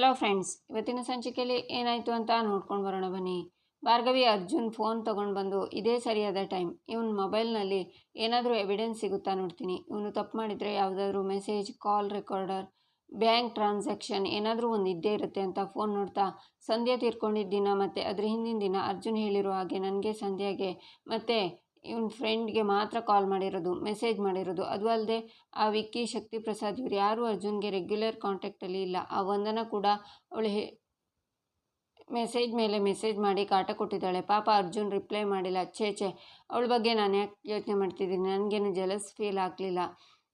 Hello friends ಇವತ್ತಿನ ಸಂಚಿಕೆಯಲ್ಲಿ ಏನಾಯಿತು ಅಂತ ನೋಡ್ಕೊಂಡು ಬರೋಣ ಬನ್ನಿ. ಭಾರ್ಗವಿ ಅರ್ಜುನ್ ಫೋನ್ ತೊಗೊಂಡು ಬಂದು ಇದೇ ಸರಿಯಾದ ಟೈಮ್ ಇವನ ಮೊಬೈಲ್ನಲ್ಲಿ ಏನಾದರೂ ಎವಿಡೆನ್ಸ್ ಸಿಗುತ್ತಾ ನೋಡ್ತೀನಿ. ಇವನು ತಪ್ಪು ಮಾಡಿದರೆ ಯಾವುದಾದ್ರೂ message call recorder bank transaction ಏನಾದರೂ ಒಂದು ಇದ್ದೇ ಇರುತ್ತೆ ಅಂತ ಫೋನ್ ನೋಡ್ತಾ ಸಂಧ್ಯಾ ತೀರ್ಕೊಂಡಿದ್ದ ದಿನ ಮತ್ತು ಅದ್ರ ಹಿಂದಿನ ದಿನ ಅರ್ಜುನ್ ಹೇಳಿರೋ ಹಾಗೆ ನನಗೆ ಸಂಧ್ಯಾಗೆ ಮತ್ತು ಇವನ ಫ್ರೆಂಡ್ಗೆ ಮಾತ್ರ ಕಾಲ್ ಮಾಡಿರೋದು ಮೆಸೇಜ್ ಮಾಡಿರೋದು. ಅದು ಅಲ್ಲದೆ ಆ ವಿಕ್ಕಿ ಶಕ್ತಿ ಪ್ರಸಾದ್ ಇವ್ರು ಯಾರು ಅರ್ಜುನ್ಗೆ ರೆಗ್ಯುಲರ್ ಕಾಂಟ್ಯಾಕ್ಟಲ್ಲಿ ಇಲ್ಲ. ಆ ವಂದನ ಕೂಡ ಅವಳು ಹೇ ಮೆಸೇಜ್ ಮೇಲೆ ಮೆಸೇಜ್ ಮಾಡಿ ಕಾಟ ಕೊಟ್ಟಿದ್ದಾಳೆ. ಪಾಪ ಅರ್ಜುನ್ ರಿಪ್ಲೈ ಮಾಡಿಲ್ಲ. ಛೇ ಛೇ, ಅವಳ ಬಗ್ಗೆ ನಾನು ಯಾಕೆ ಯೋಚನೆ ಮಾಡ್ತಿದ್ದೀನಿ? ನನಗೇನು ಜಲಸ್ ಫೀಲ್ ಆಗಲಿಲ್ಲ.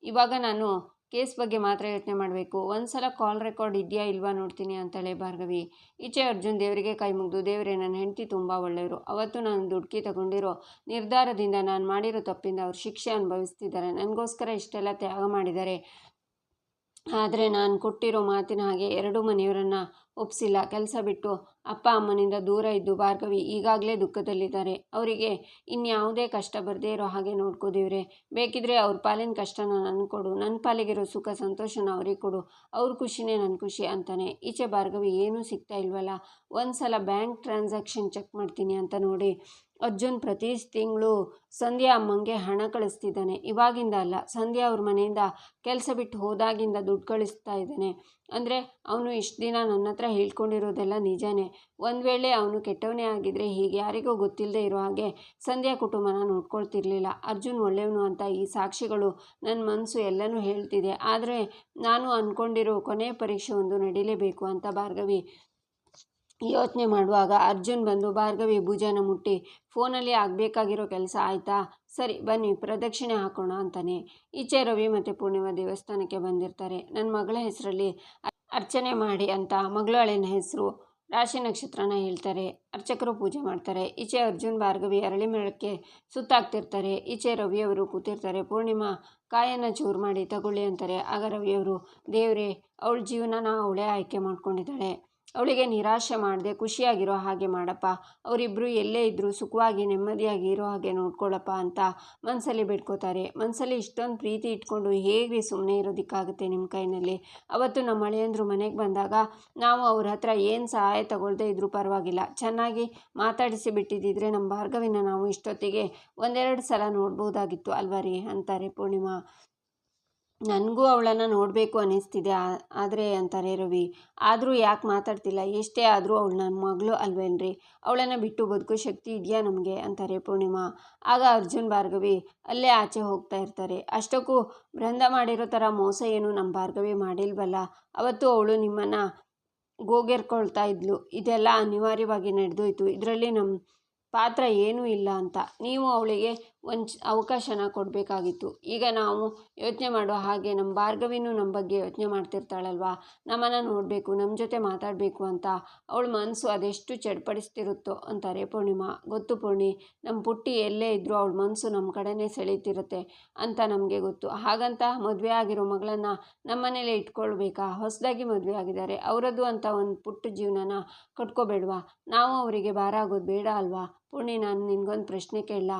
ಇವಾಗ ನಾನು ಕೇಸ್ ಬಗ್ಗೆ ಮಾತ್ರ ಯೋಚನೆ ಮಾಡಬೇಕು. ಒಂದು ಸಲ ಕಾಲ್ ರೆಕಾರ್ಡ್ ಇದೆಯಾ ಇಲ್ವಾ ನೋಡ್ತೀನಿ ಅಂತಾಳೆ ಭಾರ್ಗವಿ. ಈಚೆ ಅರ್ಜುನ್ ದೇವರಿಗೆ ಕೈ ಮುಗಿದು, ದೇವರೇ ನನ್ನ ಹೆಂಡತಿ ತುಂಬ ಒಳ್ಳೆಯವರು. ಅವತ್ತು ನಾನು ದುಡ್ಕಿ ತಗೊಂಡಿರೋ ನಿರ್ಧಾರದಿಂದ ನಾನು ಮಾಡಿರೋ ತಪ್ಪಿಂದ ಅವ್ರು ಶಿಕ್ಷೆ ಅನುಭವಿಸ್ತಿದ್ದಾರೆ. ನನಗೋಸ್ಕರ ಇಷ್ಟೆಲ್ಲ ತ್ಯಾಗ ಮಾಡಿದ್ದಾರೆ. ಆದರೆ ನಾನು ಕೊಟ್ಟಿರೋ ಮಾತಿನ ಹಾಗೆ ಎರಡೂ ಮನೆಯವರನ್ನು ಒಪ್ಪಿಸಿಲ್ಲ ಕೆಲಸ ಬಿಟ್ಟು ಅಪ್ಪ ಅಮ್ಮನಿಂದ ದೂರ ಇದ್ದು ಭಾರ್ಗವಿ ಈಗಾಗಲೇ ದುಃಖದಲ್ಲಿದ್ದಾರೆ. ಅವರಿಗೆ ಇನ್ಯಾವುದೇ ಕಷ್ಟ ಬರದೇ ಇರೋ ಹಾಗೆ ನೋಡ್ಕೋದಿವ್ರೆ. ಬೇಕಿದ್ರೆ ಅವ್ರ ಪಾಲಿನ ಕಷ್ಟನ ನನ್ನ ಕೊಡು ನನ್ನ ಪಾಲಿಗಿರೋ ಸುಖ ಸಂತೋಷನ ಅವ್ರಿಗೆ ಕೊಡು, ಅವ್ರ ಖುಷಿನೇ ನನ್ನ ಖುಷಿ ಅಂತಾನೆ. ಈಚೆ ಭಾರ್ಗವಿ ಏನೂ ಸಿಗ್ತಾ ಇಲ್ವಲ್ಲ? ಒಂದು ಸಲ ಬ್ಯಾಂಕ್ ಟ್ರಾನ್ಸಾಕ್ಷನ್ ಚೆಕ್ ಮಾಡ್ತೀನಿ ಅಂತ ನೋಡಿ ಅರ್ಜುನ್ ಪ್ರತಿ ತಿಂಗಳು ಸಂಧ್ಯಾ ಅಮ್ಮಂಗೆ ಹಣ ಕಳಿಸ್ತಿದ್ದಾನೆ. ಇವಾಗಿಂದ ಅಲ್ಲ, ಸಂಧ್ಯಾ ಅವ್ರ ಮನೆಯಿಂದ ಕೆಲಸ ಬಿಟ್ಟು ಹೋದಾಗಿಂದ ದುಡ್ಡು ಕಳಿಸ್ತಾ ಇದ್ದಾನೆ. ಅಂದರೆ ಅವನು ಇಷ್ಟು ದಿನ ನನ್ನ ಹತ್ರ ಹೇಳ್ಕೊಂಡಿರೋದೆಲ್ಲ ನಿಜಾನೇ. ಒಂದು ವೇಳೆ ಅವನು ಕೆಟ್ಟವನೇ ಆಗಿದ್ದರೆ ಹೀಗೆ ಯಾರಿಗೂ ಗೊತ್ತಿಲ್ಲದೆ ಇರೋ ಹಾಗೆ ಸಂಧ್ಯಾ ಕುಟುಂಬನ ನೋಡ್ಕೊಳ್ತಿರ್ಲಿಲ್ಲ. ಅರ್ಜುನ್ ಒಳ್ಳೆಯವನು ಅಂತ ಈ ಸಾಕ್ಷಿಗಳು ನನ್ನ ಮನಸ್ಸು ಎಲ್ಲನೂ ಹೇಳ್ತಿದೆ. ಆದರೆ ನಾನು ಅಂದ್ಕೊಂಡಿರೋ ಕೊನೆಯ ಪರೀಕ್ಷೆ ಒಂದು ನಡೀಲೇಬೇಕು ಅಂತ ಭಾರ್ಗವಿ ಯೋಚನೆ ಮಾಡುವಾಗ ಅರ್ಜುನ್ ಬಂದು, ಭಾರ್ಗವಿ, ಭುಜನ ಮುಟ್ಟಿ. ಫೋನಲ್ಲಿ ಆಗಬೇಕಾಗಿರೋ ಕೆಲಸ ಆಯಿತಾ? ಸರಿ, ಬನ್ನಿ, ಪ್ರದಕ್ಷಿಣೆ ಹಾಕೋಣ ಅಂತಾನೆ. ಈಚೆ ರವಿ ಮತ್ತು ಪೂರ್ಣಿಮಾ ದೇವಸ್ಥಾನಕ್ಕೆ ಬಂದಿರ್ತಾರೆ. ನನ್ನ ಮಗಳ ಹೆಸರಲ್ಲಿ ಅರ್ಚನೆ ಮಾಡಿ ಅಂತ ಮಗಳು ಹೆಸರು ರಾಶಿ ನಕ್ಷತ್ರನ ಹೇಳ್ತಾರೆ, ಅರ್ಚಕರು ಪೂಜೆ ಮಾಡ್ತಾರೆ, ಈಚೆ ಅರ್ಜುನ್, ಭಾರ್ಗವಿ, ಅರಳಿ ಮೇಳಕ್ಕೆ ಸುತ್ತಾಗ್ತಿರ್ತಾರೆ, ಈಚೆ ರವಿಯವರು ಕೂತಿರ್ತಾರೆ, ಪೂರ್ಣಿಮಾ ಕಾಯನ್ನ ಚೂರು ಮಾಡಿ ತಗೊಳ್ಳಿ ಅಂತಾರೆ, ಆಗ ರವಿಯವರು ದೇವರೇ, ಅವಳ ಜೀವನನ ಅವಳೇ ಆಯ್ಕೆ ಮಾಡ್ಕೊಂಡಿದ್ದಾಳೆ. ಅವಳಿಗೆ ನಿರಾಶೆ ಮಾಡದೆ, ಖುಷಿಯಾಗಿರೋ ಹಾಗೆ ಮಾಡಪ್ಪ. ಅವರಿಬ್ಬರು ಎಲ್ಲೇ ಇದ್ದರೂ ಸುಖವಾಗಿ ನೆಮ್ಮದಿಯಾಗಿ ಇರೋ ಹಾಗೆ ನೋಡ್ಕೊಳ್ಳಪ್ಪ ಅಂತ ಮನಸ್ಸಲ್ಲಿ ಬಿಟ್ಕೋತಾರೆ ಮನಸ್ಸಲ್ಲಿ ಇಷ್ಟೊಂದು ಪ್ರೀತಿ ಇಟ್ಕೊಂಡು ಹೇಗೆ ಸುಮ್ಮನೆ ಇರೋದಕ್ಕಾಗುತ್ತೆ ನಿಮ್ಮ ಕೈನಲ್ಲಿ? ಅವತ್ತು ನಮ್ಮ ಮಳೆಯಂದರು ಮನೆಗೆ ಬಂದಾಗ ನಾವು ಅವ್ರ ಹತ್ರ ಏನು ಸಹಾಯ ತಗೊಳ್ದೇ ಇದ್ರೂ ಪರವಾಗಿಲ್ಲ. ಚೆನ್ನಾಗಿ ಮಾತಾಡಿಸಿ ಬಿಟ್ಟಿದ್ದಿದ್ರೆ ನಮ್ಮ ಭಾರ್ಗವಿನ ನಾವು ಇಷ್ಟೊತ್ತಿಗೆ ಒಂದೆರಡು ಸಲ ನೋಡ್ಬೋದಾಗಿತ್ತು ಅಲ್ವಾ ರೀ? ಅಂತಾರೆ ಪೂರ್ಣಿಮಾ. ನನಗೂ ಅವಳನ್ನು ನೋಡಬೇಕು ಅನ್ನಿಸ್ತಿದೆ. ಆದರೆ ಅಂತಾರೆ ರವಿ, ಆದರೂ ಯಾಕೆ ಮಾತಾಡ್ತಿಲ್ಲ? ಎಷ್ಟೇ ಆದರೂ ಅವಳು ನನ್ನ ಮಗಳು ಅಲ್ವೇನ್ರಿ? ಅವಳನ್ನು ಬಿಟ್ಟು ಬದುಕೋ ಶಕ್ತಿ ಇದೆಯಾ ನಮಗೆ? ಅಂತಾರೆ ಪೂರ್ಣಿಮಾ. ಆಗ ಅರ್ಜುನ್, ಭಾರ್ಗವಿ ಅಲ್ಲೇ ಆಚೆ ಹೋಗ್ತಾ ಇರ್ತಾರೆ. ಅಷ್ಟಕ್ಕೂ ಬೃಂದ ಮಾಡಿರೋ ಥರ ಮೋಸ ಏನು ನಮ್ಮ ಭಾರ್ಗವಿ ಮಾಡಿಲ್ವಲ್ಲ? ಅವತ್ತು ಅವಳು ನಿಮ್ಮನ್ನು ಗೋಗೆರ್ಕೊಳ್ತಾ ಇದ್ಲು. ಇದೆಲ್ಲ ಅನಿವಾರ್ಯವಾಗಿ ನಡೆದೋಯ್ತು. ಇದರಲ್ಲಿ ನಮ್ಮ ಪಾತ್ರ ಏನೂ ಇಲ್ಲ ಅಂತ. ನೀವು ಅವಳಿಗೆ ಒಂದು ಅವಕಾಶನ ಕೊಡಬೇಕಾಗಿತ್ತು. ಈಗ ನಾವು ಯೋಚನೆ ಮಾಡುವ ಹಾಗೆ ನಮ್ಮ ಭಾರ್ಗವಿನೂ ನಮ್ಮ ಬಗ್ಗೆ ಯೋಚನೆ ಮಾಡ್ತಿರ್ತಾಳಲ್ವಾ? ನಮ್ಮನ್ನು ನೋಡಬೇಕು ನಮ್ಮ ಜೊತೆ ಮಾತಾಡಬೇಕು ಅಂತ ಅವಳ ಮನಸ್ಸು ಅದೆಷ್ಟು ಚಡ್ಪಡಿಸ್ತಿರುತ್ತೋ ಅಂತಾರೆ ಪೂರ್ಣಿಮಾ. ಗೊತ್ತು ಪೂರ್ಣಿ ನಮ್ಮ ಪುಟ್ಟಿ ಎಲ್ಲೇ ಇದ್ದರೂ ಅವಳ ಮನಸ್ಸು ನಮ್ಮ ಕಡೆನೇ ಸೆಳೀತಿರುತ್ತೆ ಅಂತ ನಮಗೆ ಗೊತ್ತು. ಹಾಗಂತ ಮದುವೆ ಆಗಿರೋ ಮಗಳನ್ನು ನಮ್ಮನೇಲೆ ಇಟ್ಕೊಳ್ಬೇಕಾ? ಹೊಸದಾಗಿ ಮದುವೆ ಆಗಿದ್ದಾರೆ. ಅವರದ್ದು ಅಂತ ಒಂದು ಪುಟ್ಟ ಜೀವನನ ಕಟ್ಕೋಬೇಡ್ವಾ? ನಾವು ಅವರಿಗೆ ಭಾರ ಆಗೋದು ಬೇಡ ಅಲ್ವಾ? ಪೂರ್ಣಿ, ನಾನು ನಿನಗೊಂದು ಪ್ರಶ್ನೆ ಕೇಳಲ್ಲ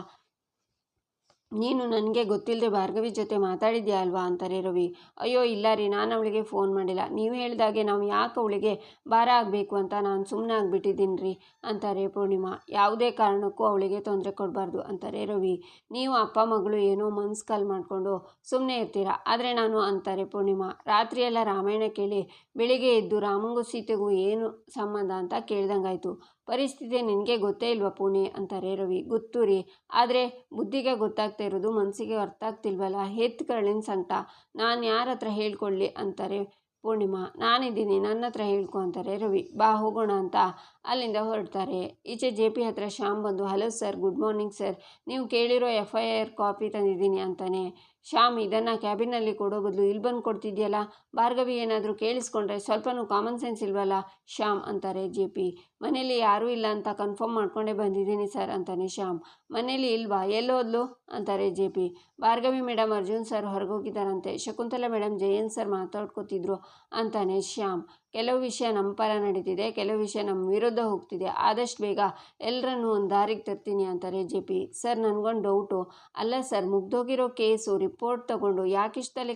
ನೀನು ನನಗೆ ಗೊತ್ತಿಲ್ಲದೆ ಭಾರ್ಗವಿ ಜೊತೆ ಮಾತಾಡಿದ್ಯಾ ಅಲ್ವಾ ಅಂತಾರೆ ರವಿ. ಅಯ್ಯೋ, ಇಲ್ಲ ರೀ, ನಾನು ಅವಳಿಗೆ ಫೋನ್ ಮಾಡಿಲ್ಲ. ನೀವು ಹೇಳಿದಾಗೆ ನಾವು ಯಾಕೆ ಅವಳಿಗೆ ಭಾರ ಆಗಬೇಕು ಅಂತ ನಾನು ಸುಮ್ಮನೆ ಆಗಿಬಿಟ್ಟಿದ್ದೀನಿ ರೀ, ಅಂತಾರೆ ಪೂರ್ಣಿಮಾ. ಯಾವುದೇ ಕಾರಣಕ್ಕೂ ಅವಳಿಗೆ ತೊಂದರೆ ಕೊಡಬಾರ್ದು, ಅಂತಾರೆ ರವಿ. ನೀವು ಅಪ್ಪ, ಮಗಳು ಏನೋ ಮನ್ಸು ಕಾಲ್ ಮಾಡಿಕೊಂಡು ಸುಮ್ಮನೆ ಇರ್ತೀರಾ? ಆದರೆ ನಾನು, ಅಂತಾರೆ ಪೂರ್ಣಿಮಾ. ರಾತ್ರಿಯೆಲ್ಲ ರಾಮಾಯಣ ಕೇಳಿ ಬೆಳಿಗ್ಗೆ ಎದ್ದು ರಾಮಂಗು ಸೀತೆಗೂ ಏನು ಸಂಬಂಧ ಅಂತ ಕೇಳ್ದಂಗಾಯ್ತು. ಪರಿಸ್ಥಿತಿ ನಿನಗೆ ಗೊತ್ತೇ ಇಲ್ವಾ ಪುಣೆ? ಅಂತಾರೆ ರವಿ. ಗೊತ್ತು ರೀ. ಆದರೆ ಬುದ್ಧಿಗೆ ಗೊತ್ತಾಗ್ತಾ ಇರೋದು ಮನಸ್ಸಿಗೆ ಅರ್ಥ ಆಗ್ತಿಲ್ವಲ್ಲ? ಹೆತ್ ಕರಳಿನ ಸಂಕಟ. ನಾನು ಯಾರ ಹತ್ರ ಹೇಳ್ಕೊಳ್ಳಿ? ಅಂತಾರೆ ಪೂರ್ಣಿಮಾ. ನಾನಿದ್ದೀನಿ, ನನ್ನ ಹತ್ರ ಹೇಳ್ಕೊ, ಅಂತಾರೆ ರವಿ. ಬಾ, ಹೋಗೋಣ ಅಂತ ಅಲ್ಲಿಂದ ಹೊರಡ್ತಾರೆ. ಈಚೆ ಜೆ ಪಿ ಹತ್ರ ಶ್ಯಾಮ್ ಬಂದು, hello sir, good morning sir. ನೀವು ಕೇಳಿರೋ ಎಫ್ ಐ ಆರ್ ಕಾಪಿ ತಂದಿದ್ದೀನಿ ಅಂತಾನೆ. ಶ್ಯಾಮ್ ಇದನ್ನು ಕ್ಯಾಬಿನಲ್ಲಿ ಕೊಡೋ ಬದಲು ಇಲ್ಲಿ ಬಂದು ಕೊಡ್ತಿದ್ಯಲ್ಲ? ಭಾರ್ಗವಿ ಏನಾದರೂ ಕೇಳಿಸ್ಕೊಂಡ್ರೆ ಸ್ವಲ್ಪನೂ ಕಾಮನ್ ಸೆನ್ಸ್ ಇಲ್ವಲ್ಲ? ಶ್ಯಾಮ್ ಅಂತಾರೆ ಜೆ ಪಿ. ಮನೇಲಿ ಯಾರೂ ಇಲ್ಲ ಅಂತ ಕನ್ಫರ್ಮ್ ಮಾಡ್ಕೊಂಡೇ ಬಂದಿದ್ದೀನಿ ಸರ್ ಅಂತಾನೆ ಶ್ಯಾಮ್. ಮನೇಲಿ ಇಲ್ವಾ? ಎಲ್ಲೋದ್ಲು ಅಂತಾರೆ J P. Bhargavi madam Arjun sir ಹೊರಗೋಗಿದ್ದಾರಂತೆ Shakuntala madam Jayant sir ಮಾತಾಡ್ಕೋತಿದ್ರು ಅಂತಾನೆ ಶ್ಯಾಮ್. ಕೆಲವು ವಿಷಯ ನಮ್ಮ ಪರ ನಡೀತಿದೆ, ಕೆಲವು ವಿಷಯ ನಮ್ಮ ವಿರುದ್ಧ ಹೋಗ್ತಿದೆ. ಆದಷ್ಟು ಬೇಗ ಎಲ್ಲರನ್ನೂ ಒಂದು ದಾರಿಗೆ ತರ್ತೀನಿ ಅಂತಾರೆ ಜೆ ಪಿ. ಸರ್, ನನಗೊಂದು ಡೌಟು. ಅಲ್ಲ ಸರ್, ಮುಗ್ದೋಗಿರೋ ಕೇಸು, ರಿಪೋರ್ಟ್ ತಗೊಂಡು ಯಾಕೆ ಇಷ್ಟು ತಲೆ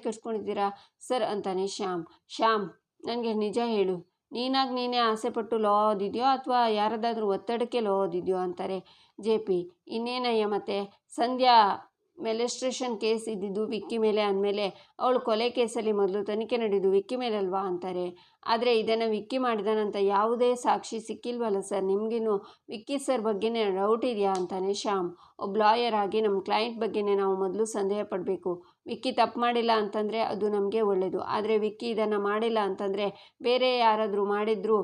ಸರ್ ಅಂತಾನೆ ಶ್ಯಾಮ್. ಶ್ಯಾಮ್, ನನಗೆ ನಿಜ ಹೇಳು. ನೀನಾಗಿ ನೀನೇ ಆಸೆಪಟ್ಟು ಲೋ ಓದಿದ್ಯೋ ಅಥವಾ ಯಾರದಾದ್ರೂ ಒತ್ತಡಕ್ಕೆ ಲೋ ಓದಿದ್ಯೋ ಅಂತಾರೆ ಜೆ ಪಿ. ಇನ್ನೇನಯ್ಯ ಮತ್ತೆ? ಸಂಧ್ಯಾ ಮೆಲೆಸ್ಟ್ರೇಷನ್ ಕೇಸ್ ಇದ್ದಿದ್ದು ವಿಕ್ಕಿ ಮೇಲೆ ಅಂದಮೇಲೆ ಅವಳು ಕೊಲೆ ಕೇಸಲ್ಲಿ ಮೊದಲು ತನಿಖೆ ನಡೆದು ವಿಕ್ಕಿ ಮೇಲಲ್ವಾ ಅಂತಾರೆ. ಆದರೆ ಇದನ್ನು ವಿಕ್ಕಿ ಮಾಡಿದಾನಂತ ಯಾವುದೇ ಸಾಕ್ಷಿ ಸಿಕ್ಕಿಲ್ವಲ್ಲ ಸರ್? ನಿಮಗಿನ್ನು ವಿಕ್ಕಿ ಸರ್ ಬಗ್ಗೆನೇ ಡೌಟ್ ಇದೆಯಾ ಅಂತಾನೆ ಶ್ಯಾಮ್. ಒಬ್ಬ ಲಾಯರ್ ಆಗಿ ನಮ್ಮ ಕ್ಲೈಂಟ್ ಬಗ್ಗೆನೇ ನಾವು ಮೊದಲು ಸಂದೇಹ ಪಡಬೇಕು. ವಿಕ್ಕಿ ತಪ್ಪು ಮಾಡಿಲ್ಲ ಅಂತಂದರೆ ಅದು ನಮಗೆ ಒಳ್ಳೆಯದು ಆದರೆ ವಿಕ್ಕಿ ಇದನ್ನು ಮಾಡಿಲ್ಲ ಅಂತಂದರೆ ಬೇರೆ ಯಾರಾದರೂ ಮಾಡಿದ್ರು,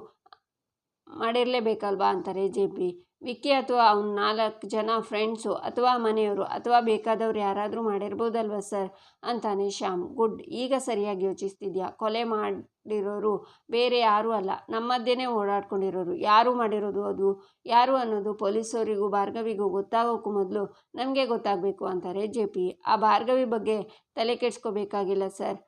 ಮಾಡಿರಲೇಬೇಕಲ್ವಾ ಅಂತಾರೆ ಜೆ ಪಿ. ವಿಕ್ಕಿ ಅಥವಾ ಅವ್ನ ನಾಲ್ಕು ಜನ ಫ್ರೆಂಡ್ಸು ಅಥವಾ ಮನೆಯವರು ಅಥವಾ ಬೇಕಾದವ್ರು ಯಾರಾದರೂ ಮಾಡಿರ್ಬೋದಲ್ವ ಸರ್? ಅಂತಾನೆ ಶ್ಯಾಮ್. ಗುಡ್. ಈಗ ಸರಿಯಾಗಿ ಯೋಚಿಸ್ತಿದ್ಯಾ? ಕೊಲೆ ಮಾಡಿರೋರು ಬೇರೆ ಯಾರೂ ಅಲ್ಲ. ನಮ್ಮದ್ದೇನೆ ಓಡಾಡ್ಕೊಂಡಿರೋರು. ಯಾರು ಮಾಡಿರೋದು ಅದು? ಯಾರು ಅನ್ನೋದು ಪೊಲೀಸವರಿಗೂ ಭಾರ್ಗವಿಗೂ ಗೊತ್ತಾಗೋಕ್ಕೂ ಮೊದಲು ನಮಗೆ ಗೊತ್ತಾಗಬೇಕು ಅಂತಾರೆ ಜೆ ಪಿ. ಆ ಭಾರ್ಗವಿ ಬಗ್ಗೆ ತಲೆ ಕೆಡಿಸ್ಕೋಬೇಕಾಗಿಲ್ಲ ಸರ್.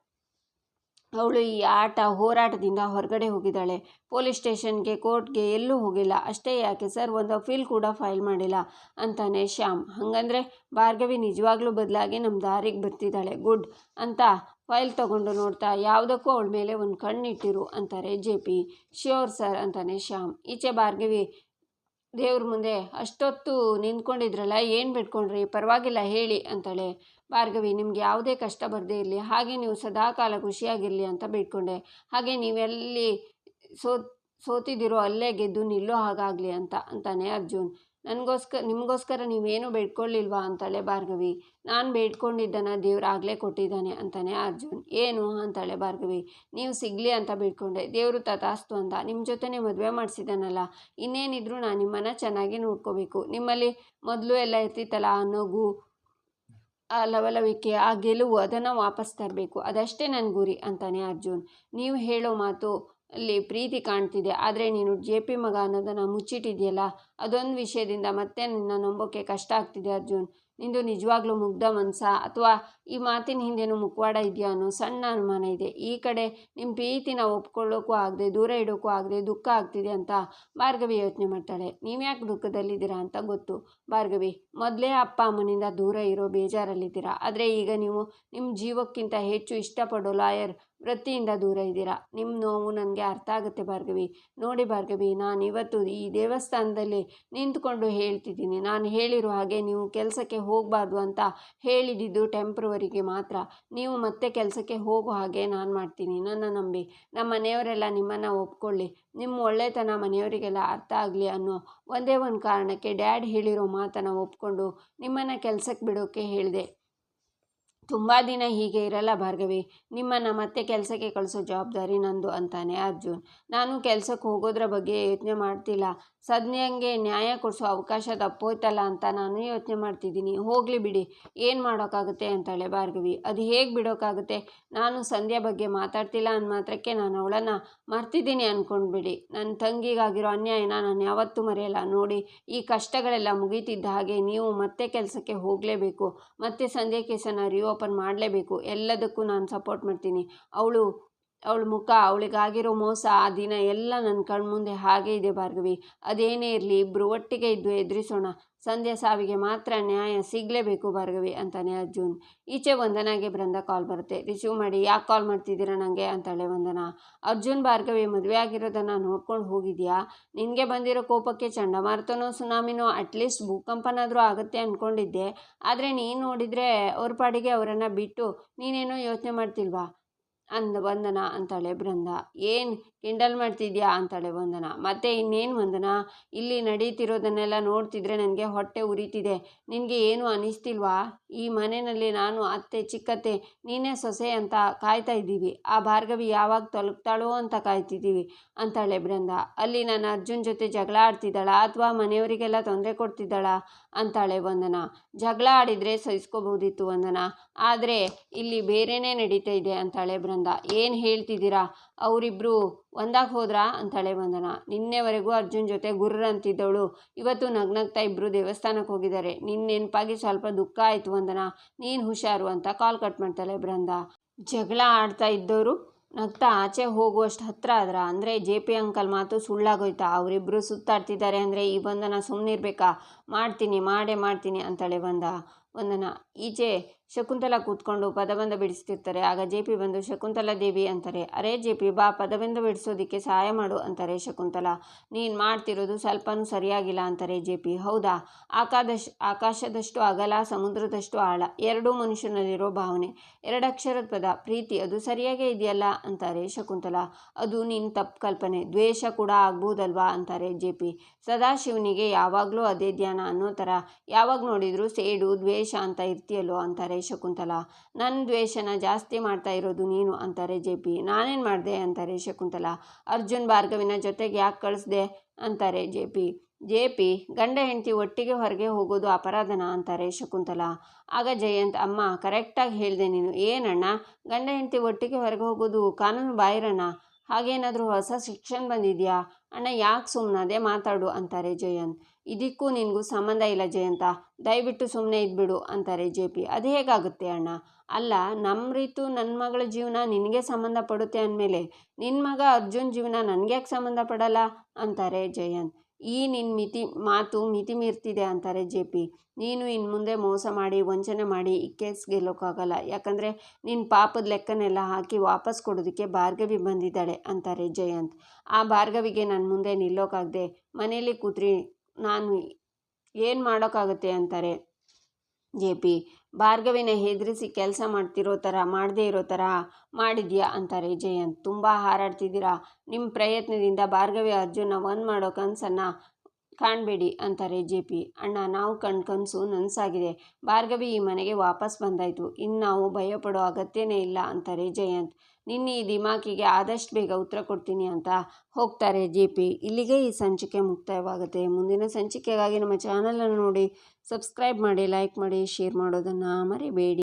ಅವಳು ಈ ಆಟ ಹೋರಾಟದಿಂದ ಹೊರಗಡೆ ಹೋಗಿದ್ದಾಳೆ. ಪೊಲೀಸ್ ಸ್ಟೇಷನ್ಗೆ, ಕೋರ್ಟ್ಗೆ ಎಲ್ಲೂ ಹೋಗಿಲ್ಲ. ಅಷ್ಟೇ ಯಾಕೆ ಸರ್? ಒಂದು ಅಫೀಲ್ ಕೂಡ ಫೈಲ್ ಮಾಡಿಲ್ಲ ಅಂತಾನೆ ಶ್ಯಾಮ್. ಹಾಗಂದ್ರೆ ಭಾರ್ಗವಿ ನಿಜವಾಗ್ಲೂ ಬದಲಾಗಿ ನಮ್ಮ ದಾರಿಗೆ ಬರ್ತಿದ್ದಾಳೆ. ಗುಡ್ ಅಂತ ಫೈಲ್ ತಗೊಂಡು ನೋಡ್ತಾ ಯಾವುದಕ್ಕೂ ಅವಳ ಮೇಲೆ ಒಂದು ಕಣ್ಣಿಟ್ಟಿರು ಅಂತಾರೆ ಜೆ ಪಿ. ಶ್ಯೂರ್ ಸರ್ ಅಂತಾನೆ ಶ್ಯಾಮ್. ಈಚೆ ಭಾರ್ಗವಿ ದೇವ್ರ ಮುಂದೆ ಅಷ್ಟೊತ್ತು ನಿಂತ್ಕೊಂಡಿದ್ರಲ್ಲ, ಏನು ಬಿಟ್ಕೊಂಡ್ರಿ? ಪರವಾಗಿಲ್ಲ, ಹೇಳಿ ಅಂತಾಳೆ. ಭಾರ್ಗವಿ, ನಿಮ್ಗೆ ಯಾವುದೇ ಕಷ್ಟ ಬರದೇ ಇರಲಿ, ಹಾಗೆ ನೀವು ಸದಾಕಾಲ ಖುಷಿಯಾಗಿರಲಿ ಅಂತ ಬೇಡ್ಕೊಂಡೆ. ಹಾಗೆ ನೀವೆಲ್ಲಿ ಸೋ, ಸೋತಿದ್ದೀರೋ ಅಲ್ಲೇ ಗೆದ್ದು ನಿಲ್ಲೋ ಹಾಗಾಗಲಿ ಅಂತ, ಅಂತಾನೆ ಅರ್ಜುನ್. ನನಗೋಸ್ಕರ ನಿಮಗೋಸ್ಕರ ನೀವೇನು ಬೇಡ್ಕೊಳ್ಳಿಲ್ವಾ ಅಂತಾಳೆ ಭಾರ್ಗವಿ. ನಾನು ಬೇಡ್ಕೊಂಡಿದ್ದನ್ನು ದೇವ್ರು ಆಗಲೇ ಕೊಟ್ಟಿದ್ದಾನೆ ಅಂತಾನೆ ಅರ್ಜುನ್. ಏನು ಅಂತಾಳೆ ಭಾರ್ಗವಿ. ನೀವು ಸಿಗಲಿ ಅಂತ ಬೇಡ್ಕೊಂಡೆ. ದೇವರು ತಥಾಸ್ತು ಅಂತ. ನಿಮ್ಮ ಜೊತೆನೇ ಮದುವೆ ಮಾಡಿಸಿದ್ದಾನಲ್ಲ ಇನ್ನೇನಿದ್ರು ನಾನು ನಿಮ್ಮನ್ನು ಚೆನ್ನಾಗಿ ನೋಡ್ಕೋಬೇಕು. ನಿಮ್ಮಲ್ಲಿ ಮೊದಲು ಎಲ್ಲ ಇರ್ತಿತ್ತಲ್ಲ ನಗು ಲವಲವಿಕೆ, ಆ ಗೆಲುವು ಅದನ್ನು ವಾಪಸ್ ತರಬೇಕು. ಅದಷ್ಟೇ ನನ್ನ ಗುರಿ ಅಂತಾನೆ ಅರ್ಜುನ್. ನೀವು ಹೇಳೋ ಮಾತು ಅಲ್ಲಿ ಪ್ರೀತಿ ಕಾಣ್ತಿದೆ. ಆದರೆ ನೀನು ಜೆ ಪಿ ಮಗ ಅನ್ನೋದನ್ನು ಮುಚ್ಚಿಟ್ಟಿದೆಯಲ್ಲ, ಅದೊಂದು ವಿಷಯದಿಂದ ಮತ್ತೆ ನಿನ್ನ ನಂಬೋಕೆ ಕಷ್ಟ ಆಗ್ತಿದೆ ಅರ್ಜುನ್. ನಿಂದು ನಿಜವಾಗ್ಲೂ ಮುಗ್ಧ ಮನಸ? ಅಥವಾ ಈ ಮಾತಿನ ಹಿಂದೇನು ಮುಖವಾಡ ಇದೆಯಾ ಅನ್ನೋ ಸಣ್ಣ ಅನುಮಾನ ಇದೆ. ಈ ಕಡೆ ನಿಮ್ಮ ಪ್ರೀತಿನ ಒಪ್ಕೊಳ್ಳೋಕ್ಕೂ ಆಗದೆ, ದೂರ ಇಡೋಕ್ಕೂ ಆಗದೆ ದುಃಖ ಆಗ್ತಿದೆ ಅಂತ ಭಾರ್ಗವಿ ಯೋಚನೆ ಮಾಡ್ತಾಳೆ. ನೀವ್ಯಾಕೆ ದುಃಖದಲ್ಲಿದ್ದೀರಾ ಅಂತ ಗೊತ್ತು. ಭಾರ್ಗವಿ, ಮೊದಲೇ ಅಪ್ಪ ಅಮ್ಮನಿಂದ ದೂರ ಇರೋ ಬೇಜಾರಲ್ಲಿದ್ದೀರಾ? ಆದರೆ ಈಗ ನೀವು ನಿಮ್ಮ ಜೀವಕ್ಕಿಂತ ಹೆಚ್ಚು ಇಷ್ಟಪಡೋ ಲಾಯರ್ ವೃತ್ತಿಯಿಂದ ದೂರ ಇದ್ದೀರಾ? ನಿಮ್ಮ ನೋವು ನನಗೆ ಅರ್ಥ ಆಗುತ್ತೆ ಭಾರ್ಗವಿ. ನೋಡಿ ಭಾರ್ಗವಿ, ನಾನು ಇವತ್ತು ಈ ದೇವಸ್ಥಾನದಲ್ಲಿ ನಿಂತ್ಕೊಂಡು ಹೇಳ್ತಿದ್ದೀನಿ. ನಾನು ಹೇಳಿರೋ ಹಾಗೆ ನೀವು ಕೆಲಸಕ್ಕೆ ಹೋಗಬಾರ್ದು ಅಂತ ಹೇಳಿದ್ದು ಟೆಂಪ್ರವರಿಗೆ ಮಾತ್ರ. ನೀವು ಮತ್ತೆ ಕೆಲಸಕ್ಕೆ ಹೋಗೋ ಹಾಗೆ ನಾನು ಮಾಡ್ತೀನಿ. ನನ್ನ ನಂಬಿ. ನಮ್ಮ ಮನೆಯವರೆಲ್ಲ ನಿಮ್ಮನ್ನು ಒಪ್ಕೊಳ್ಳಿ. ನಿಮ್ಮ ಒಳ್ಳೆತನ ಮನೆಯವರಿಗೆಲ್ಲ ಅರ್ಥ ಆಗಲಿ ಅನ್ನೋ ಒಂದೇ ಒಂದು ಕಾರಣಕ್ಕೆ ಡ್ಯಾಡ್ ಹೇಳಿರೋ ಮಾತನ್ನು ಒಪ್ಕೊಂಡು ನಿಮ್ಮನ್ನು ಕೆಲಸಕ್ಕೆ ಬಿಡೋಕ್ಕೆ ಹೇಳಿದೆ. ತುಂಬ ದಿನ ಹೀಗೆ ಇರಲ್ಲ ಭಾರ್ಗವಿ. ನಿಮ್ಮನ್ನು ಮತ್ತೆ ಕೆಲಸಕ್ಕೆ ಕಳಿಸೋ ಜವಾಬ್ದಾರಿ ನಂದು ಅಂತಾನೆ ಅರ್ಜುನ್. ನಾನು ಕೆಲಸಕ್ಕೆ ಹೋಗೋದ್ರ ಬಗ್ಗೆ ಯೋಚನೆ ಮಾಡ್ತಿಲ್ಲ. ಸದ್ಯಂಗೆ ನ್ಯಾಯ ಕೊಡಿಸೋ ಅವಕಾಶ ತಪ್ಪೋಯ್ತಲ್ಲ ಅಂತ ನಾನು ಯೋಚನೆ ಮಾಡ್ತಿದ್ದೀನಿ. ಹೋಗಲಿ ಬಿಡಿ. ಏನು ಮಾಡೋಕ್ಕಾಗುತ್ತೆ ಅಂತಾಳೆ ಭಾರ್ಗವಿ. ಅದು ಹೇಗೆ ಬಿಡೋಕ್ಕಾಗುತ್ತೆ ನಾನು ಸಂಧ್ಯಾ ಬಗ್ಗೆ ಮಾತಾಡ್ತಿಲ್ಲ ಅಂದ ಮಾತ್ರಕ್ಕೆ ನಾನು ಅವಳನ್ನು ಮರ್ತಿದ್ದೀನಿ ಅಂದ್ಕೊಂಡ್ಬಿಡಿ ನನ್ನ ತಂಗಿಗಾಗಿರೋ ಅನ್ಯಾಯನ ನಾನು ಯಾವತ್ತೂ ಮರೆಯಲ್ಲ. ನೋಡಿ, ಈ ಕಷ್ಟಗಳೆಲ್ಲ ಮುಗೀತಿದ್ದ ಹಾಗೆ ನೀವು ಮತ್ತೆ ಕೆಲಸಕ್ಕೆ ಹೋಗಲೇಬೇಕು. ಮತ್ತೆ ಸಂಧ್ಯಾ ಕೇಸನ್ನು ರಿಓಪನ್ ಮಾಡಲೇಬೇಕು. ಎಲ್ಲದಕ್ಕೂ ನಾನು ಸಪೋರ್ಟ್ ಮಾಡ್ತೀನಿ. ಅವಳು ಅವಳ ಮುಖ, ಅವಳಿಗಾಗಿರೋ ಮೋಸ, ಆ ದಿನ ಎಲ್ಲ ನನ್ನ ಕಣ್ಮುಂದೆ ಹಾಗೆ ಇದೆ ಭಾರ್ಗವಿ. ಅದೇನೇ ಇರಲಿ ಇಬ್ಬರು ಒಟ್ಟಿಗೆ ಇದ್ದು ಎದುರಿಸೋಣ. ಸಂಧ್ಯಾ ಸಾವಿಗೆ ಮಾತ್ರ ನ್ಯಾಯ ಸಿಗಲೇಬೇಕು ಭಾರ್ಗವಿ, ಅಂತಾನೆ ಅರ್ಜುನ್. ಈಚೆ ವಂದನಾಗೆ ಬೃಂದ ಕಾಲ್ ಬರುತ್ತೆ. ರಿಸೀವ್ ಮಾಡಿ, ಯಾಕೆ ಕಾಲ್ ಮಾಡ್ತಿದ್ದೀರಾ ನನಗೆ ಅಂತಾಳೆ ವಂದನಾ. ಅರ್ಜುನ್, ಭಾರ್ಗವಿ, ಮದುವೆ ಆಗಿರೋದನ್ನು ನೋಡ್ಕೊಂಡು ಹೋಗಿದ್ಯಾ? ನಿನಗೆ ಬಂದಿರೋ ಕೋಪಕ್ಕೆ ಚಂಡಮಾರುತನೋ ಸುನಾಮಿನೋ ಅಟ್ಲೀಸ್ಟ್ ಭೂಕಂಪನಾದರೂ ಆಗುತ್ತೆ ಅಂದ್ಕೊಂಡಿದ್ದೆ ಆದರೆ ನೀನು ನೋಡಿದರೆ, ಅವ್ರ ಪಾಡಿಗೆ ಅವರನ್ನು ಬಿಟ್ಟು ನೀನೇನೋ ಯೋಚನೆ ಮಾಡ್ತಿಲ್ವಾ? ಅಂದ ವಂದನ ಅಂತಾಳೆ ಬೃಂದ. ಏನು ಕಿಂಡಲ್ ಮಾಡ್ತಿದ್ಯಾ ಅಂತಾಳೆ ವಂದನ. ಮತ್ತೆ ಇನ್ನೇನು ವಂದನ? ಇಲ್ಲಿ ನಡೀತಿರೋದನ್ನೆಲ್ಲ ನೋಡ್ತಿದ್ರೆ ನನಗೆ ಹೊಟ್ಟೆ ಉರಿತಿದೆ. ನಿನಗೆ ಏನು ಅನಿಸ್ತಿಲ್ವಾ? ಈ ಮನೆಯಲ್ಲಿ ನಾನು ಅತ್ತೆ, ಚಿಕ್ಕತ್ತೆ, ನೀನೇ ಸೊಸೆ ಅಂತ ಕಾಯ್ತಾ ಇದ್ದೀವಿ. ಆ ಭಾರ್ಗವಿ ಯಾವಾಗ ತಲುಪ್ತಾಳೋ ಅಂತ ಕಾಯ್ತಿದ್ದೀವಿ ಅಂತಾಳೆ ಬೃಂದ. ಅಲ್ಲಿ ನಾನು ಅರ್ಜುನ್ ಜೊತೆ ಜಗಳ ಆಡ್ತಿದ್ದಾಳ ಅಥವಾ ಮನೆಯವರಿಗೆಲ್ಲ ತೊಂದರೆ ಕೊಡ್ತಿದ್ದಾಳ ಅಂತಾಳೆ ವಂದನ. ಜಗಳ ಆಡಿದರೆ ಸಹಿಸ್ಕೋಬಹುದಿತ್ತು ವಂದನ. ಆದರೆ ಇಲ್ಲಿ ಬೇರೆನೇ ನಡೀತಾ ಇದೆ ಅಂತಾಳೆ ಬೃಂದ. ಏನು ಹೇಳ್ತಿದ್ದೀರಾ? ಅವರಿಬ್ಬರು ಒಂದಾಗಿ ಹೋದ್ರಾ? ಅಂತಾಳೆ ವಂದನ. ನಿನ್ನೆವರೆಗೂ ಅರ್ಜುನ್ ಜೊತೆ ಗುರ್ರ ಅಂತಿದ್ದವಳು. ಇವತ್ತು ನಗ್ನಗ್ತಾ ಇಬ್ಬರು ದೇವಸ್ಥಾನಕ್ಕೆ ಹೋಗಿದ್ದಾರೆ. ನಿನ್ನ ನೆನಪಾಗಿ ಸ್ವಲ್ಪ ದುಃಖ ಆಯಿತು ವಂದನ. ನೀನು ಹುಷಾರು ಅಂತ ಕಾಲ್ ಕಟ್ ಮಾಡ್ತಾಳೆ ಬೃಂದ. ಜಗಳ ಆಡ್ತಾ ಇದ್ದವರು ನಗ್ತಾ ಆಚೆ ಹೋಗುವಷ್ಟು ಹತ್ರ ಆದ್ರ? ಅಂದರೆ ಜೆ ಪಿ ಅಂಕಲ್ ಮಾತು ಸುಳ್ಳಾಗೋಯ್ತಾ? ಅವರಿಬ್ಬರು ಸುತ್ತಾಡ್ತಿದ್ದಾರೆ ಅಂದರೆ ಈ ವಂದನ ಸುಮ್ಮನಿರ್ಬೇಕಾ ಮಾಡ್ತೀನಿ, ಮಾಡೇ ಮಾಡ್ತೀನಿ ಅಂತಾಳೆ ಬಂದ ವಂದನ. ಈಚೆ ಶಕುಂತಲ ಕೂತ್ಕೊಂಡು ಪದಬಂಧ ಬಿಡಿಸ್ತಿರ್ತಾರೆ. ಆಗ ಜೆ ಪಿ ಬಂದು, ಶಕುಂತಲಾ ದೇವಿ ಅಂತಾರೆ. ಅರೇ ಜೆ ಪಿ, ಬಾ ಪದಬಂಧ ಬಿಡಿಸೋದಕ್ಕೆ ಸಹಾಯ ಮಾಡು ಅಂತಾರೆ ಶಕುಂತಲ. ನೀನು ಮಾಡ್ತಿರೋದು ಸ್ವಲ್ಪನೂ ಸರಿಯಾಗಿಲ್ಲ ಅಂತಾರೆ ಜೆ ಪಿ. ಹೌದಾ? ಆಕಾದಶ್, ಆಕಾಶದಷ್ಟು ಅಗಲ, ಸಮುದ್ರದಷ್ಟು ಆಳ, ಎರಡೂ ಮನುಷ್ಯನಲ್ಲಿರೋ ಭಾವನೆ ಎರಡಕ್ಷರದ ಪದ, ಪ್ರೀತಿ, ಅದು ಸರಿಯಾಗೇ ಇದೆಯಲ್ಲ ಅಂತಾರೆ ಶಕುಂತಲ. ಅದು ನಿನ್ನ ತಪ್ಪು ಕಲ್ಪನೆ, ದ್ವೇಷ ಕೂಡ ಆಗ್ಬೋದಲ್ವಾ ಅಂತಾರೆ ಜೆ ಪಿ. ಸದಾಶಿವನಿಗೆ ಯಾವಾಗಲೂ ಅದೇ ಧ್ಯಾನ ಅನ್ನೋ ಥರ, ಯಾವಾಗ ನೋಡಿದರೂ ಸೇಡು, ದ್ವೇಷ ಅಂತ ಇರ್ತೀಯಲ್ಲೋ ಅಂತಾರೆ ಶಕುಂತಲಾ. ನನ್ನ ದ್ವೇಷನ ಜಾಸ್ತಿ ಮಾಡ್ತಾ ಇರೋದು ನೀನು ಅಂತಾರೆ ಜೆ ಪಿ. ನಾನೇನು ಮಾಡಿದೆ ಅಂತಾರೆ ಶಕುಂತಲಾ. ಅರ್ಜುನ್ ಭಾರ್ಗವಿನ ಜೊತೆಗೆ ಯಾಕೆ ಕಳಿಸ್ದೆ ಅಂತಾರೆ ಜೆ ಪಿ. ಜೆ ಪಿ, ಗಂಡ ಹೆಂಡತಿ ಒಟ್ಟಿಗೆ ಹೊರಗೆ ಹೋಗೋದು ಅಪರಾಧನ ಅಂತಾರೆ ಶಕುಂತಲಾ. ಆಗ ಜಯಂತ್, ಅಮ್ಮ, ಕರೆಕ್ಟಾಗಿ ಹೇಳಿದೆ ನೀನು. ಏನಣ್ಣ? ಗಂಡ ಹೆಂಡತಿ ಒಟ್ಟಿಗೆ ಹೊರಗೆ ಹೋಗೋದು ಕಾನೂನು ಬಾಹಿರಣ್ಣ ಹಾಗೇನಾದರೂ ಹೊಸ ಶಿಕ್ಷಣ ಬಂದಿದೆಯಾ? ಅಣ್ಣ ಯಾಕೆ ಸುಮ್ಮನದೆ ಮಾತಾಡು ಅಂತಾರೆ ಜಯಂತ್. ಇದಕ್ಕೂ ನಿನಗೂ ಸಂಬಂಧ ಇಲ್ಲ ಜಯಂತ. ದಯವಿಟ್ಟು ಸುಮ್ಮನೆ ಇದ್ಬಿಡು ಅಂತಾರೆ ಜೆ ಪಿ. ಅದು ಹೇಗಾಗುತ್ತೆ ಅಣ್ಣ? ಅಲ್ಲ ನಮ್ಮ ರೀತು ನನ್ನ ಮಗಳ ಜೀವನ ನಿನಗೆ ಸಂಬಂಧಪಡುತ್ತೆ ಅಂದಮೇಲೆ ನಿನ್ನ ಮಗ ಅರ್ಜುನ್ ಜೀವನ ನನಗೆ ಯಾಕೆ ಸಂಬಂಧಪಡಲ್ಲ ಅಂತಾರೆ ಜಯಂತ್. ಈ ನಿನ್ನ ಮಿತಿ, ಮಾತು ಮಿತಿ ಮೀರ್ತಿದೆ ಅಂತಾರೆ ಜೆ ಪಿ. ನೀನು ಇನ್ನು ಮುಂದೆ ಮೋಸ ಮಾಡಿ, ವಂಚನೆ ಮಾಡಿ ಈ ಕೇಸ್ ಗೆಲ್ಲೋಕ್ಕಾಗಲ್ಲ. ಯಾಕಂದರೆ ನಿನ್ನ ಪಾಪದ ಲೆಕ್ಕನೆಲ್ಲ ಹಾಕಿ ವಾಪಸ್ ಕೊಡೋದಕ್ಕೆ ಭಾರ್ಗವಿ ಬಂದಿದ್ದಾಳೆ ಅಂತಾರೆ ಜಯಂತ್. ಆ ಭಾರ್ಗವಿಗೆ ನನ್ನ ಮುಂದೆ ನಿಲ್ಲೋಕ್ಕಾಗದೆ ಮನೇಲಿ ಕೂತ್ರಿ, ನಾನು ಏನು ಮಾಡೋಕ್ಕಾಗುತ್ತೆ ಅಂತಾರೆ ಜೆ ಪಿ. ಭಾರ್ಗವಿನ ಹೆದರಿಸಿ ಕೆಲಸ ಮಾಡ್ತಿರೋ ಥರ ಮಾಡದೇ ಇರೋ ಥರ ಮಾಡಿದ್ಯಾ ಅಂತಾರೆ ಜಯಂತ್ ತುಂಬ ಹಾರಾಡ್ತಿದ್ದೀರಾ? ನಿಮ್ಮ ಪ್ರಯತ್ನದಿಂದ ಭಾರ್ಗವಿ ಅರ್ಜುನ ಒಂದು ಮಾಡೋ ಕನಸನ್ನು ಕಾಣಬೇಡಿ ಅಂತಾರೆ ಜೆ ಪಿ. ಅಣ್ಣ, ನಾವು ಕಣ್ ಕನಸು ನನಸಾಗಿದೆ. ಭಾರ್ಗವಿ ಈ ಮನೆಗೆ ವಾಪಸ್ ಬಂದಾಯಿತು. ಇನ್ನು ನಾವು ಭಯಪಡೋ ಅಗತ್ಯನೇ ಇಲ್ಲ ಅಂತಾರೆ ಜಯಂತ್. ನಿನ್ನ ಈ ದಿಮಾಕಿಗೆ ಆದಷ್ಟು ಬೇಗ ಉತ್ತರ ಕೊಡ್ತೀನಿ ಅಂತ ಹೋಗ್ತಾರೆ ಜೆ ಪಿ. ಇಲ್ಲಿಗೆ ಈ ಸಂಚಿಕೆ ಮುಕ್ತಾಯವಾಗುತ್ತೆ. ಮುಂದಿನ ಸಂಚಿಕೆಗಾಗಿ ನಮ್ಮ ಚಾನಲನ್ನು ನೋಡಿ, ಸಬ್ಸ್ಕ್ರೈಬ್ ಮಾಡಿ, ಲೈಕ್ ಮಾಡಿ, ಶೇರ್ ಮಾಡೋದನ್ನು ಮರಿಬೇಡಿ.